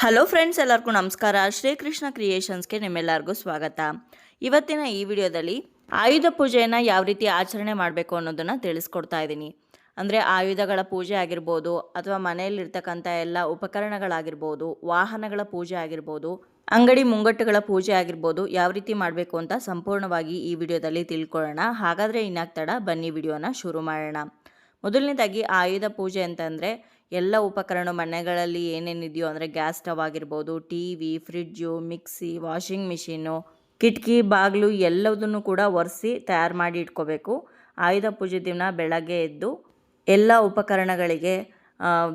Hello friends ಎಲ್ಲರಿಗೂ ನಮಸ್ಕಾರ. ಶ್ರೀಕೃಷ್ಣ ಕ್ರಿಯೇಷನ್ಸ್ಗೆ ನಿಮ್ಮೆಲ್ಲರಿಗೂ ಸ್ವಾಗತ. ಇವತ್ತಿನ ಈ ವಿಡಿಯೋದಲ್ಲಿ ಆಯುಧ ಪೂಜೆಯನ್ನು ಯಾವ ರೀತಿ ಆಚರಣೆ ಮಾಡಬೇಕು ಅನ್ನೋದನ್ನು ತಿಳಿಸ್ಕೊಡ್ತಾ ಇದ್ದೀನಿ. ಅಂದರೆ ಆಯುಧಗಳ ಪೂಜೆ ಆಗಿರ್ಬೋದು, ಅಥವಾ ಮನೆಯಲ್ಲಿರ್ತಕ್ಕಂಥ ಎಲ್ಲ ಉಪಕರಣಗಳಾಗಿರ್ಬೋದು, ವಾಹನಗಳ ಪೂಜೆ ಆಗಿರ್ಬೋದು, ಅಂಗಡಿ ಮುಂಗಟ್ಟುಗಳ ಪೂಜೆ ಆಗಿರ್ಬೋದು, ಯಾವ ರೀತಿ ಮಾಡಬೇಕು ಅಂತ ಸಂಪೂರ್ಣವಾಗಿ ಈ ವಿಡಿಯೋದಲ್ಲಿ ತಿಳ್ಕೊಳ್ಳೋಣ. ಹಾಗಾದರೆ ಇನ್ನಾಕ್ ತಡ ಬನ್ನಿ ವಿಡಿಯೋನ ಶುರು ಮಾಡೋಣ. ಮೊದಲನೇದಾಗಿ ಆಯುಧ ಪೂಜೆ ಅಂತಂದರೆ ಎಲ್ಲ ಉಪಕರಣ ಮನೆಗಳಲ್ಲಿ ಏನೇನಿದೆಯೋ, ಅಂದರೆ ಗ್ಯಾಸ್ ಸ್ಟವ್ ಆಗಿರ್ಬೋದು T V fridge, mixie, washing machine, ಕಿಟಕಿ, ಬಾಗಿಲು ಎಲ್ಲದನ್ನು ಕೂಡ ಒರೆಸಿ ತಯಾರು ಮಾಡಿ ಇಟ್ಕೋಬೇಕು. ಆಯುಧ ಪೂಜೆ ದಿನ ಬೆಳಗ್ಗೆ ಎದ್ದು ಎಲ್ಲ ಉಪಕರಣಗಳಿಗೆ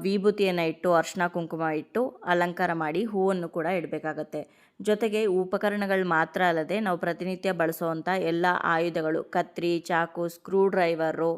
ವಿಭೂತಿಯನ್ನು ಇಟ್ಟು, ಅರ್ಶಿನ ಕುಂಕುಮ ಇಟ್ಟು ಅಲಂಕಾರ ಮಾಡಿ ಹೂವನ್ನು ಕೂಡ ಇಡಬೇಕಾಗತ್ತೆ. ಜೊತೆಗೆ ಉಪಕರಣಗಳು ಮಾತ್ರ ಅಲ್ಲದೆ ನಾವು ಪ್ರತಿನಿತ್ಯ ಬಳಸುವಂಥ ಎಲ್ಲ ಆಯುಧಗಳು, ಕತ್ರಿ, ಚಾಕು, ಸ್ಕ್ರೂ ಡ್ರೈವರು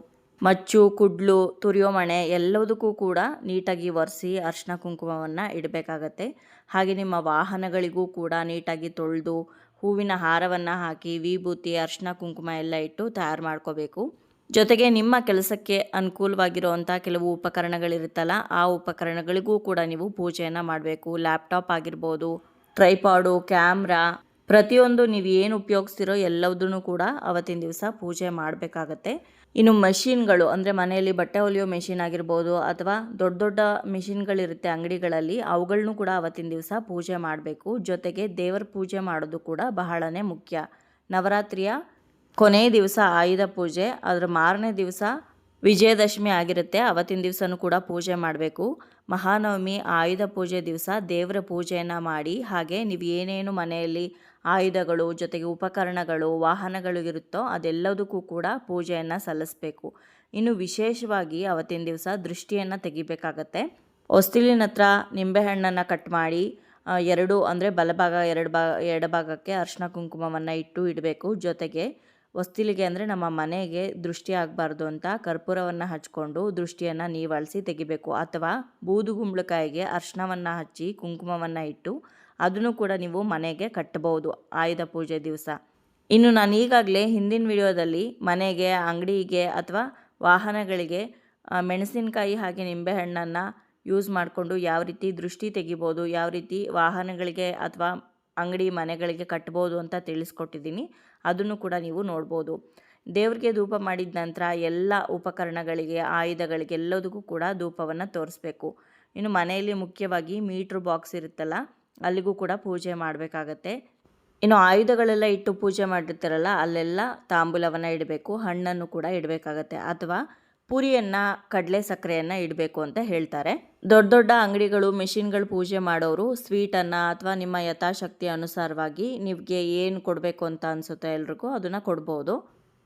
ಮಚ್ಚು, ಕುಡ್ಲು, ತುರಿಯೋ ಮಣೆ ಎಲ್ಲದಕ್ಕೂ ಕೂಡ ನೀಟಾಗಿ ಒರೆಸಿ ಅರ್ಶಿನ ಕುಂಕುಮವನ್ನು ಇಡಬೇಕಾಗತ್ತೆ. ಹಾಗೆ ನಿಮ್ಮ ವಾಹನಗಳಿಗೂ ಕೂಡ ನೀಟಾಗಿ ತೊಳೆದು ಹೂವಿನ ಹಾರವನ್ನು ಹಾಕಿ ವಿಭೂತಿ ಅರ್ಶಿನ ಕುಂಕುಮ ಎಲ್ಲ ಇಟ್ಟು ತಯಾರು ಮಾಡ್ಕೋಬೇಕು. ಜೊತೆಗೆ ನಿಮ್ಮ ಕೆಲಸಕ್ಕೆ ಅನುಕೂಲವಾಗಿರುವಂಥ ಕೆಲವು ಉಪಕರಣಗಳಿರುತ್ತಲ್ಲ, ಆ ಉಪಕರಣಗಳಿಗೂ ಕೂಡ ನೀವು ಪೂಜೆಯನ್ನು ಮಾಡಬೇಕು. ಲ್ಯಾಪ್ಟಾಪ್ ಆಗಿರ್ಬೋದು, ಟ್ರೈಪಾಡು, ಕ್ಯಾಮ್ರಾ, ಪ್ರತಿಯೊಂದು ನೀವು ಏನು ಉಪಯೋಗಿಸ್ತಿರೋ ಎಲ್ಲದನ್ನು ಕೂಡ ಅವತ್ತಿನ ದಿವಸ ಪೂಜೆ ಮಾಡಬೇಕಾಗತ್ತೆ. ಇನ್ನು ಮಷಿನ್ಗಳು, ಅಂದರೆ ಮನೆಯಲ್ಲಿ ಬಟ್ಟೆ ಹೊಲಿಯೋ ಮೆಷಿನ್ ಆಗಿರ್ಬೋದು ಅಥವಾ ದೊಡ್ಡ ದೊಡ್ಡ ಮೆಷಿನ್ಗಳಿರುತ್ತೆ ಅಂಗಡಿಗಳಲ್ಲಿ ಅವುಗಳನ್ನೂ ಕೂಡ ಅವತ್ತಿನ ದಿವಸ ಪೂಜೆ ಮಾಡಬೇಕು. ಜೊತೆಗೆ ದೇವರ ಪೂಜೆ ಮಾಡೋದು ಕೂಡ ಬಹಳನೇ ಮುಖ್ಯ. ನವರಾತ್ರಿಯ ಕೊನೆಯ ದಿವಸ ಆಯುಧ ಪೂಜೆ, ಅದರ ಮಾರನೇ ದಿವಸ ವಿಜಯದಶಮಿ ಆಗಿರುತ್ತೆ, ಅವತ್ತಿನ ದಿವಸನೂ ಕೂಡ ಪೂಜೆ ಮಾಡಬೇಕು. ಮಹಾನವಮಿ, ಆಯುಧ ಪೂಜೆ ದಿವಸ ದೇವರ ಪೂಜೆಯನ್ನು ಮಾಡಿ, ಹಾಗೆ ನೀವು ಏನೇನು ಮನೆಯಲ್ಲಿ ಆಯುಧಗಳು ಜೊತೆಗೆ ಉಪಕರಣಗಳು, ವಾಹನಗಳು ಇರುತ್ತೋ ಅದೆಲ್ಲದಕ್ಕೂ ಕೂಡ ಪೂಜೆಯನ್ನು ಸಲ್ಲಿಸಬೇಕು. ಇನ್ನು ವಿಶೇಷವಾಗಿ ಅವತ್ತಿನ ದಿವಸ ದೃಷ್ಟಿಯನ್ನು ತೆಗಿಬೇಕಾಗತ್ತೆ. ಹೊಸ್ತಿಲಿನ ಹತ್ರ ನಿಂಬೆಹಣ್ಣನ್ನು ಕಟ್ ಮಾಡಿ ಎರಡು ಅಂದರೆ ಬಲಭಾಗ, ಎರಡು ಭಾಗ ಎಡಭಾಗಕ್ಕೆ ಅರ್ಶಿನ ಕುಂಕುಮವನ್ನು ಇಟ್ಟು ಇಡಬೇಕು. ಜೊತೆಗೆ ಹೊಸ್ತಿಲಿಗೆ ಅಂದರೆ ನಮ್ಮ ಮನೆಗೆ ದೃಷ್ಟಿ ಆಗಬಾರ್ದು ಅಂತ ಕರ್ಪೂರವನ್ನು ಹಚ್ಕೊಂಡು ದೃಷ್ಟಿಯನ್ನು ನೀವಾಳಿಸಿ ತೆಗಿಬೇಕು. ಅಥವಾ ಬೂದುಗುಂಬಳಕಾಯಿಗೆ ಅರ್ಶನವನ್ನು ಹಚ್ಚಿ ಕುಂಕುಮವನ್ನು ಇಟ್ಟು ಅದನ್ನು ಕೂಡ ನೀವು ಮನೆಗೆ ಕಟ್ಟಬಹುದು. ಆಯುಧ ಪೂಜೆ ದಿವಸ. ಇನ್ನು ನಾನು ಈಗಾಗಲೇ ಹಿಂದಿನ ವಿಡಿಯೋದಲ್ಲಿ ಮನೆಗೆ, ಅಂಗಡಿಗೆ ಅಥವಾ ವಾಹನಗಳಿಗೆ ಮೆಣಸಿನಕಾಯಿ ಹಾಗೆ ನಿಂಬೆಹಣ್ಣನ್ನು ಯೂಸ್ ಮಾಡಿಕೊಂಡು ಯಾವ ರೀತಿ ದೃಷ್ಟಿ ತೆಗಿಬೋದು, ಯಾವ ರೀತಿ ವಾಹನಗಳಿಗೆ ಅಥವಾ ಅಂಗಡಿ ಮನೆಗಳಿಗೆ ಕಟ್ಬೋದು ಅಂತ ತಿಳಿಸ್ಕೊಟ್ಟಿದ್ದೀನಿ. ಅದನ್ನು ಕೂಡ ನೀವು ನೋಡ್ಬೋದು. ದೇವರಿಗೆ ಧೂಪ ಮಾಡಿದ ನಂತರ ಎಲ್ಲ ಉಪಕರಣಗಳಿಗೆ, ಆಯುಧಗಳಿಗೆ ಎಲ್ಲದಕ್ಕೂ ಕೂಡ ಧೂಪವನ್ನು ತೋರಿಸ್ಬೇಕು. ಇನ್ನು ಮನೆಯಲ್ಲಿ ಮುಖ್ಯವಾಗಿ ಮೀಟ್ರ್ ಬಾಕ್ಸ್ ಇರುತ್ತಲ್ಲ ಅಲ್ಲಿಗೂ ಕೂಡ ಪೂಜೆ ಮಾಡಬೇಕಾಗತ್ತೆ. ಇನ್ನು ಆಯುಧಗಳೆಲ್ಲ ಇಟ್ಟು ಪೂಜೆ ಮಾಡಿರ್ತಾರಲ್ಲ, ಅಲ್ಲೆಲ್ಲ ತಾಂಬೂಲವನ್ನು ಇಡಬೇಕು, ಹಣ್ಣನ್ನು ಕೂಡ ಇಡಬೇಕಾಗತ್ತೆ ಅಥವಾ ಪುರಿಯನ್ನು, ಕಡಲೆ ಸಕ್ಕರೆಯನ್ನು ಇಡಬೇಕು ಅಂತ ಹೇಳ್ತಾರೆ. ದೊಡ್ಡ ದೊಡ್ಡ ಅಂಗಡಿಗಳು, ಮೆಷಿನ್ಗಳು ಪೂಜೆ ಮಾಡೋರು ಸ್ವೀಟನ್ನು ಅಥವಾ ನಿಮ್ಮ ಯಥಾಶಕ್ತಿ ಅನುಸಾರವಾಗಿ ನಿಮಗೆ ಏನು ಕೊಡಬೇಕು ಅಂತ ಅನಿಸುತ್ತೆ ಎಲ್ರಿಗೂ ಅದನ್ನು ಕೊಡ್ಬೋದು.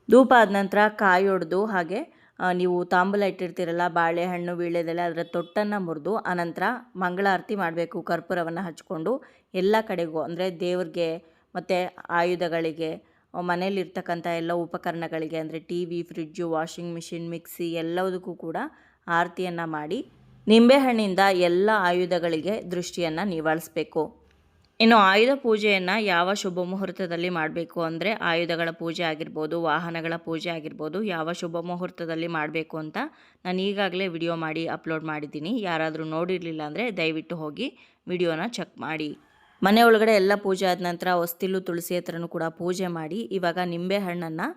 ಧೂಪ ಆದ ನಂತರ ಕಾಯಿ ಹೊಡೆದು ಹಾಗೆ ನೀವು ತಾಂಬೂಲ ಇಟ್ಟಿರ್ತೀರಲ್ಲ, ಬಾಳೆಹಣ್ಣು, ವೀಳ್ಯದೆಲೆ, ಅದರ ತೊಟ್ಟನ್ನು ಮುರಿದು ಆನಂತರ ಮಂಗಳಾರತಿ ಮಾಡಬೇಕು, ಕರ್ಪೂರವನ್ನು ಹಚ್ಕೊಂಡು ಎಲ್ಲ ಕಡೆಗೂ, ಅಂದರೆ ದೇವ್ರಿಗೆ ಮತ್ತು ಆಯುಧಗಳಿಗೆ ಮನೆಯಲ್ಲಿರ್ತಕ್ಕಂಥ ಎಲ್ಲ ಉಪಕರಣಗಳಿಗೆ, ಅಂದರೆ T V fridge washing machine, mixie ಎಲ್ಲದಕ್ಕೂ ಕೂಡ ಆರತಿಯನ್ನು ಮಾಡಿ ನಿಂಬೆಹಣ್ಣಿಂದ ಎಲ್ಲ ಆಯುಧಗಳಿಗೆ ದೃಷ್ಟಿಯನ್ನು ನಿವಾಳಿಸ್ಬೇಕು. ಇನ್ನು ಆಯುಧ ಪೂಜೆಯನ್ನು ಯಾವ ಶುಭ ಮುಹೂರ್ತದಲ್ಲಿ ಮಾಡಬೇಕು ಅಂದರೆ ಆಯುಧಗಳ ಪೂಜೆ ಆಗಿರ್ಬೋದು, ವಾಹನಗಳ ಪೂಜೆ ಆಗಿರ್ಬೋದು, ಯಾವ ಶುಭ ಮುಹೂರ್ತದಲ್ಲಿ ಮಾಡಬೇಕು ಅಂತ ನಾನು ಈಗಾಗಲೇ ವಿಡಿಯೋ ಮಾಡಿ ಅಪ್ಲೋಡ್ ಮಾಡಿದ್ದೀನಿ. ಯಾರಾದರೂ ನೋಡಿರಲಿಲ್ಲ ಅಂದರೆ ದಯವಿಟ್ಟು ಹೋಗಿ ವಿಡಿಯೋನ ಚೆಕ್ ಮಾಡಿ. ಮನೆ ಒಳಗಡೆ ಎಲ್ಲ ಪೂಜೆ ಆದ ನಂತರ ಹೊಸ್ತಿಲು ತುಳಸಿ ಹತ್ರನೂ ಕೂಡ ಪೂಜೆ ಮಾಡಿ. ಇವಾಗ ನಿಂಬೆ ಹಣ್ಣನ್ನು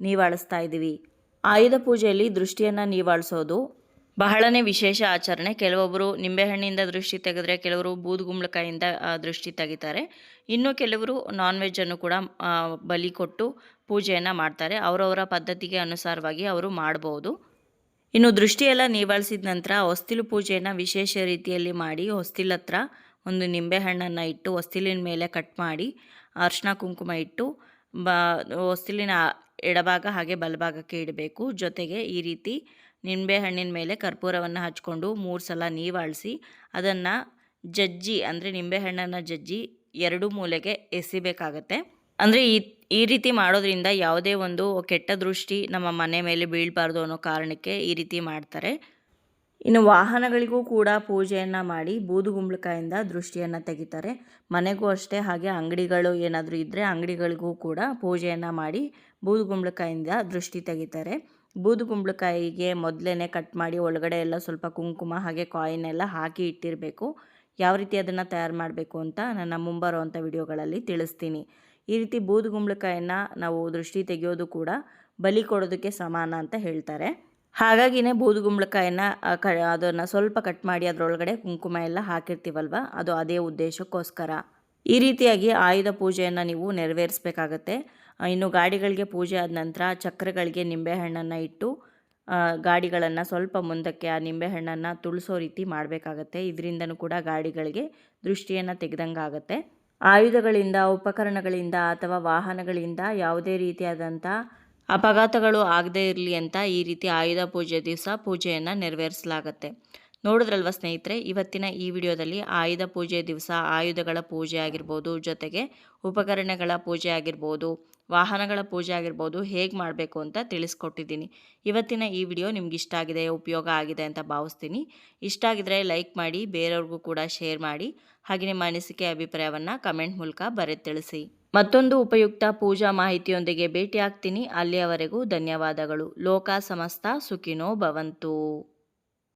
ನೀವಾಳಿಸ್ತಾ ಇದ್ದೀವಿ ಆಯುಧ ಪೂಜೆಯಲ್ಲಿ ದೃಷ್ಟಿಯನ್ನು ನೀವಾಳಿಸೋದು ಬಹಳನೇ ವಿಶೇಷ ಆಚರಣೆ. ಕೆಲವೊಬ್ಬರು ನಿಂಬೆಹಣ್ಣಿಂದ ದೃಷ್ಟಿ ತೆಗೆದ್ರೆ ಕೆಲವರು ಬೂದುಗುಂಬಳಕಾಯಿಂದ ದೃಷ್ಟಿ ತೆಗಿತಾರೆ. ಇನ್ನು ಕೆಲವರು ನಾನ್ ವೆಜ್ಜನ್ನು ಕೂಡ ಬಲಿ ಕೊಟ್ಟು ಪೂಜೆಯನ್ನು ಮಾಡ್ತಾರೆ. ಅವರವರ ಪದ್ಧತಿಗೆ ಅನುಸಾರವಾಗಿ ಅವರು ಮಾಡ್ಬೋದು. ಇನ್ನು ದೃಷ್ಟಿಯೆಲ್ಲ ನಿವಾಳಿಸಿದ ನಂತರ ಹೊಸ್ತಿಲು ಪೂಜೆಯನ್ನು ವಿಶೇಷ ರೀತಿಯಲ್ಲಿ ಮಾಡಿ, ಹೊಸ್ತಿಲ ಹತ್ರ ಒಂದು ನಿಂಬೆಹಣ್ಣನ್ನು ಇಟ್ಟು, ಹೊಸ್ತಿಲಿನ ಮೇಲೆ ಕಟ್ ಮಾಡಿ ಅರ್ಶಿನ ಕುಂಕುಮ ಇಟ್ಟು, ಬ, ಹೊಸ್ತಿಲಿನ ಎಡಭಾಗ ಹಾಗೆ ಬಲಭಾಗಕ್ಕೆ ಇಡಬೇಕು. ಜೊತೆಗೆ ಈ ರೀತಿ ನಿಂಬೆಹಣ್ಣಿನ ಮೇಲೆ ಕರ್ಪೂರವನ್ನು ಹಚ್ಕೊಂಡು ಮೂರು ಸಲ ನೀವಾಳಿಸಿ ಅದನ್ನು ಜಜ್ಜಿ, ಅಂದರೆ ನಿಂಬೆಹಣ್ಣನ್ನು ಜಜ್ಜಿ ಎರಡು ಮೂಲೆಗೆ ಎಸಿಬೇಕಾಗತ್ತೆ. ಅಂದರೆ ಈ ಈ ರೀತಿ ಮಾಡೋದ್ರಿಂದ ಯಾವುದೇ ಒಂದು ಕೆಟ್ಟ ದೃಷ್ಟಿ ನಮ್ಮ ಮನೆ ಮೇಲೆ ಬೀಳಬಾರ್ದು ಅನ್ನೋ ಕಾರಣಕ್ಕೆ ಈ ರೀತಿ ಮಾಡ್ತಾರೆ. ಇನ್ನು ವಾಹನಗಳಿಗೂ ಕೂಡ ಪೂಜೆಯನ್ನು ಮಾಡಿ ಬೂದುಗುಂಬಳಕಾಯಿಂದ ದೃಷ್ಟಿಯನ್ನು ತೆಗಿತಾರೆ. ಮನೆಗೂ ಅಷ್ಟೇ, ಹಾಗೆ ಅಂಗಡಿಗಳು ಏನಾದರೂ ಇದ್ದರೆ ಅಂಗಡಿಗಳಿಗೂ ಕೂಡ ಪೂಜೆಯನ್ನು ಮಾಡಿ ಬೂದುಗುಂಬಳಕಾಯಿಂದ ದೃಷ್ಟಿ ತೆಗಿತಾರೆ. ಬೂದುಗುಂಬಳಕಾಯಿಗೆ ಮೊದಲೇ ಕಟ್ ಮಾಡಿ ಒಳಗಡೆ ಎಲ್ಲ ಸ್ವಲ್ಪ ಕುಂಕುಮ ಹಾಗೆ ಕಾಯಿನ್ ಎಲ್ಲ ಹಾಕಿ ಇಟ್ಟಿರಬೇಕು. ಯಾವ ರೀತಿ ಅದನ್ನು ತಯಾರು ಮಾಡಬೇಕು ಅಂತ ನನ್ನ ಮುಂಬರುವಂಥ ವಿಡಿಯೋಗಳಲ್ಲಿ ತಿಳಿಸ್ತೀನಿ. ಈ ರೀತಿ ಬೂದು ಬೂದುಗುಂಬಳಕಾಯನ್ನು ನಾವು ದೃಷ್ಟಿ ತೆಗೆಯೋದು ಕೂಡ ಬಲಿ ಕೊಡೋದಕ್ಕೆ ಸಮಾನ ಅಂತ ಹೇಳ್ತಾರೆ. ಹಾಗಾಗಿನೇ ಬೂದುಗುಂಬಳಕಾಯನ್ನು ಕ, ಅದನ್ನು ಸ್ವಲ್ಪ ಕಟ್ ಮಾಡಿ ಅದರೊಳಗಡೆ ಕುಂಕುಮ ಎಲ್ಲ ಹಾಕಿರ್ತೀವಲ್ವ? ಅದು ಅದೇ ಉದ್ದೇಶಕ್ಕೋಸ್ಕರ. ಈ ರೀತಿಯಾಗಿ ಆಯುಧ ಪೂಜೆಯನ್ನು ನೀವು ನೆರವೇರಿಸಬೇಕಾಗತ್ತೆ. ಇನ್ನು ಗಾಡಿಗಳಿಗೆ ಪೂಜೆ ಆದ ನಂತರ ಚಕ್ರಗಳಿಗೆ ನಿಂಬೆಹಣ್ಣನ್ನು ಇಟ್ಟು ಗಾಡಿಗಳನ್ನು ಸ್ವಲ್ಪ ಮುಂದಕ್ಕೆ ಆ ನಿಂಬೆಹಣ್ಣನ್ನು ತುಳಿಸೋ ರೀತಿ ಮಾಡಬೇಕಾಗತ್ತೆ. ಇದರಿಂದನೂ ಕೂಡ ಗಾಡಿಗಳಿಗೆ ದೃಷ್ಟಿಯನ್ನು ತೆಗೆದಂಗೆ ಆಗುತ್ತೆ ಆಯುಧಗಳಿಂದ, ಉಪಕರಣಗಳಿಂದ ಅಥವಾ ವಾಹನಗಳಿಂದ ಯಾವುದೇ ರೀತಿಯಾದಂಥ ಅಪಘಾತಗಳು ಆಗದೇ ಇರಲಿ ಅಂತ ಈ ರೀತಿ ಆಯುಧ ಪೂಜೆ ದಿವಸ ಪೂಜೆಯನ್ನು ನೆರವೇರಿಸಲಾಗತ್ತೆ. ನೋಡಿದ್ರಲ್ವ ಸ್ನೇಹಿತರೆ, ಇವತ್ತಿನ ಈ ವಿಡಿಯೋದಲ್ಲಿ ಆಯುಧ ಪೂಜೆ ದಿವಸ ಆಯುಧಗಳ ಪೂಜೆ ಆಗಿರ್ಬೋದು, ಜೊತೆಗೆ ಉಪಕರಣಗಳ ಪೂಜೆ ಆಗಿರ್ಬೋದು, ವಾಹನಗಳ ಪೂಜೆ ಆಗಿರ್ಬೋದು ಹೇಗೆ ಮಾಡಬೇಕು ಅಂತ ತಿಳಿಸ್ಕೊಟ್ಟಿದ್ದೀನಿ. ಇವತ್ತಿನ ಈ ವಿಡಿಯೋ ನಿಮ್ಗೆ ಇಷ್ಟ ಆಗಿದೆ, ಉಪಯೋಗ ಆಗಿದೆ ಅಂತ ಭಾವಿಸ್ತೀನಿ. ಇಷ್ಟ ಆಗಿದ್ರೆ ಲೈಕ್ ಮಾಡಿ, ಬೇರೆಯವ್ರಿಗೂ ಕೂಡ ಶೇರ್ ಮಾಡಿ. ಹಾಗೆ ನಿಮ್ಮ ಅನಿಸಿಕೆ, ಅಭಿಪ್ರಾಯವನ್ನು ಕಮೆಂಟ್ ಮೂಲಕ ಬರೆ ತಿಳಿಸಿ ಮತ್ತೊಂದು ಉಪಯುಕ್ತ ಪೂಜಾ ಮಾಹಿತಿಯೊಂದಿಗೆ ಭೇಟಿ ಆಗ್ತೀನಿ ಅಲ್ಲಿಯವರೆಗೂ ಧನ್ಯವಾದಗಳು. ಲೋಕ ಸಮಸ್ತ ಸುಖಿನೋ ಭವಂತು.